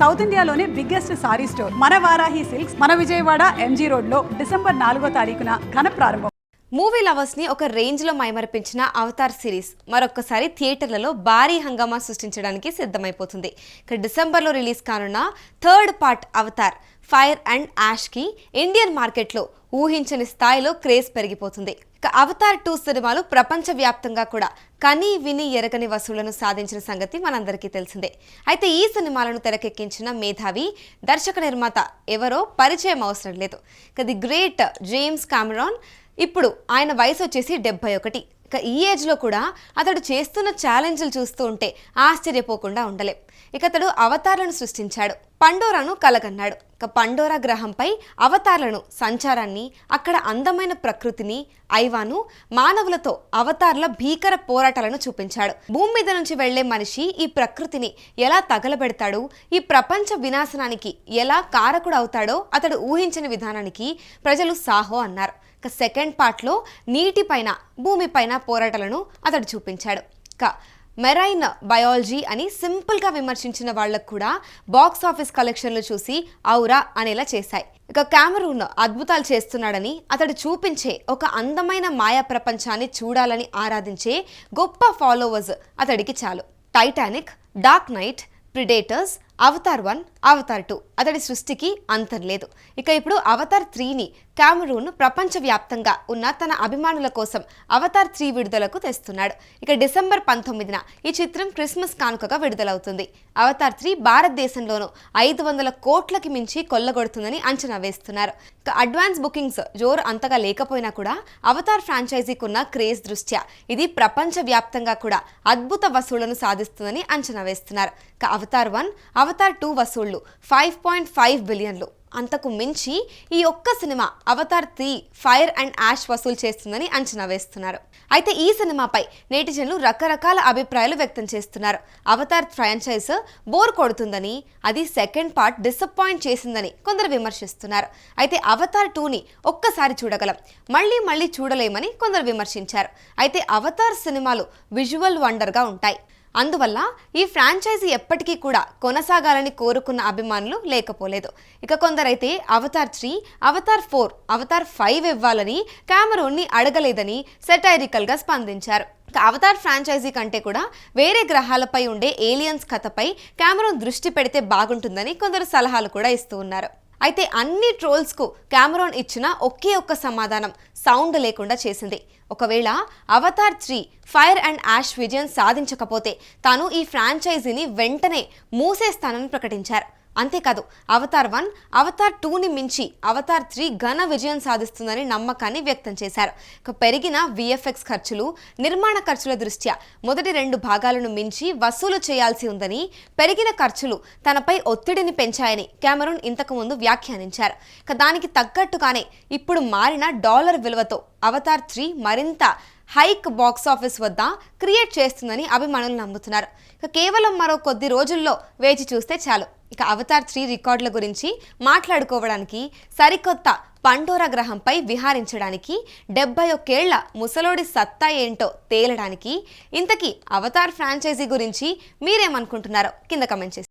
South ఇండియాలోనే biggest sorry store. మన Varahi silks మన విజయవాడ ఎంజీ రోడ్లో డిసెంబర్ నాలుగో తారీఖున ఘన ప్రారంభం. మూవీ లవర్స్ని ఒక రేంజ్లో మైమరిపించిన అవతార్ సిరీస్ మరొకసారి థియేటర్లలో భారీ హంగామా సృష్టించడానికి సిద్ధమైపోతుంది. ఇక డిసెంబర్లో రిలీజ్ కానున్న third part Avatar fire and Yaskhi Indian మార్కెట్లో ఊహించని స్థాయిలో క్రేజ్ పెరిగిపోతుంది. ఇక అవతార్ టూ సినిమాలు ప్రపంచవ్యాప్తంగా కూడా కనీ విని ఎరగని వసూళ్ళను సాధించిన సంగతి మనందరికీ తెలిసిందే. అయితే ఈ సినిమాలను తెరకెక్కించిన మేధావి దర్శక నిర్మాత ఎవరో పరిచయం అవసరం లేదు. ఇక ది గ్రేట్ జేమ్స్ కామెరాన్ ఇప్పుడు ఆయన వయసు వచ్చేసి డెబ్బై ఒకటి. ఇక ఈ ఏజ్లో కూడా అతడు చేస్తున్న ఛాలెంజ్లు చూస్తూ ఉంటే ఆశ్చర్యపోకుండా ఉండలేం. ఇక అతడు అవతారాలను సృష్టించాడు. పండోరాను కలగన్నాడు. ఇక పండోరా గ్రహంపై అవతార్లను సంచారాన్ని అక్కడ అందమైన ప్రకృతిని ఐవాను మానవులతో అవతార్ల భీకర పోరాటాలను చూపించాడు. భూమి మీద నుంచి వెళ్ళే మనిషి ఈ ప్రకృతిని ఎలా తగలబెడతాడు? ఈ ప్రపంచ వినాశనానికి ఎలా కారకుడు అవుతాడో అతడు ఊహించని విధానానికి ప్రజలు సాహో అన్నారు. ఇక సెకండ్ పార్ట్లో నీటిపైన భూమిపైన పోరాటాలను అతడు చూపించాడు. ఇక మెరైన్ బయాలజీ అని సింపుల్గా విమర్శించిన వాళ్ళకు కూడా బాక్స్ ఆఫీస్ కలెక్షన్లు చూసి ఔరా అనేలా చేశాయి. ఇక కెమెరూన్ అద్భుతాలు చేస్తున్నాడని అతడు చూపించే ఒక అందమైన మాయా ప్రపంచాన్ని చూడాలని ఆరాధించే గొప్ప ఫాలోవర్స్ అతడికి చాలు. Titanic dark knight predators Avatar one Avatar two. అతడి సృష్టికి అంతం లేదు. ఇక ఇప్పుడు అవతార్ త్రీని కామరూన్ ప్రపంచవ్యాప్తంగా ఉన్న తన అభిమానుల కోసం అవతార్ త్రీ విడుదలకు తెస్తున్నాడు. ఇక డిసెంబర్ పంతొమ్మిదిన ఈ చిత్రం క్రిస్మస్ కానుకగా విడుదలవుతుంది. అవతార్ త్రీ భారతదేశంలోనూ ఐదు వందల కోట్లకి మించి కొల్లగొడుతుందని అంచనా వేస్తున్నారు. ఇక అడ్వాన్స్ బుకింగ్స్ జోరు అంతగా లేకపోయినా కూడా అవతార్ ఫ్రాంచైజీకి ఉన్న క్రేజ్ దృష్ట్యా ఇది ప్రపంచవ్యాప్తంగా కూడా అద్భుత వసూళ్ళను సాధిస్తుందని అంచనా వేస్తున్నారు. ఇక అవతార్ వన్ అవతార్ టూ వసూళ్ళు ఫైవ్ పాయింట్ ఫైవ్ బిలియన్లు అంతకు మించి ఈ ఒక్క cinema Avatar three fire and ash వసూలు చేస్తుందని అంచనా వేస్తున్నారు. అయితే ఈ సినిమాపై నేటిజన్లు రకరకాల అభిప్రాయాలు వ్యక్తం చేస్తున్నారు. అవతార్ ఫ్రాంచైజ్ బోర్ కొడుతుందని అది సెకండ్ పార్ట్ డిసప్పాయింట్ చేసిందని కొందరు విమర్శిస్తున్నారు. అయితే అవతార్ టూని ఒక్కసారి చూడగలం. మళ్ళీ మళ్ళీ చూడలేమని కొందరు విమర్శించారు. అయితే అవతార్ సినిమాలు విజువల్ వండర్గా ఉంటాయి. అందువల్ల ఈ ఫ్రాంచైజీ ఎప్పటికీ కూడా కొనసాగాలని కోరుకున్న అభిమానులు లేకపోలేదు. ఇక కొందరైతే Avatar three Avatar four Avatar five ఇవ్వాలని కెమెరోన్ని అడగలేదని సెటైరికల్గా స్పందించారు. అవతార్ ఫ్రాంచైజీ కంటే కూడా వేరే గ్రహాలపై ఉండే ఏలియన్స్ కథపై కెమెరోన్ దృష్టి పెడితే బాగుంటుందని కొందరు సలహాలు కూడా ఇస్తూ ఉన్నారు. అయితే అన్ని ట్రోల్స్కు కెమెరాన్ ఇచ్చిన ఒకే ఒక్క సమాధానం సౌండ్ లేకుండా చేసింది. ఒకవేళ Avatar three fire and ash విజయం సాధించకపోతే తాను ఈ ఫ్రాంచైజీని వెంటనే మూసేస్తానని ప్రకటించారు. అంతేకాదు అవతార్ వన్ అవతార్ టూని మించి అవతార్ త్రీ ఘన విజయం సాధిస్తుందని నమ్మకాన్ని వ్యక్తం చేశారు. ఇక పెరిగిన విఎఫ్ఎక్స్ ఖర్చులు నిర్మాణ ఖర్చుల దృష్ట్యా మొదటి రెండు భాగాలను మించి వసూలు చేయాల్సి ఉందని పెరిగిన ఖర్చులు తనపై ఒత్తిడిని పెంచాయని కెమెరూన్ ఇంతకుముందు వ్యాఖ్యానించారు. ఇక దానికి తగ్గట్టుగానే ఇప్పుడు మారిన డాలర్ విలువతో అవతార్ త్రీ మరింత హైక్ బాక్స్ ఆఫీస్ వద్ద క్రియేట్ చేస్తుందని అభిమానులు నమ్ముతున్నారు. ఇక కేవలం మరో కొద్ది రోజుల్లో వేచి చూస్తే చాలు. ఇక అవతార్ త్రీ రికార్డుల గురించి మాట్లాడుకోవడానికి సరికొత్త పండోరా గ్రహంపై విహారించడానికి డెబ్బై ఒక్కేళ్ళ ముసలోడి సత్తా ఏంటో తేలడానికి ఇంతకీ అవతార్ ఫ్రాంచైజీ గురించి మీరేమనుకుంటున్నారో కింద కమెంట్ చేసి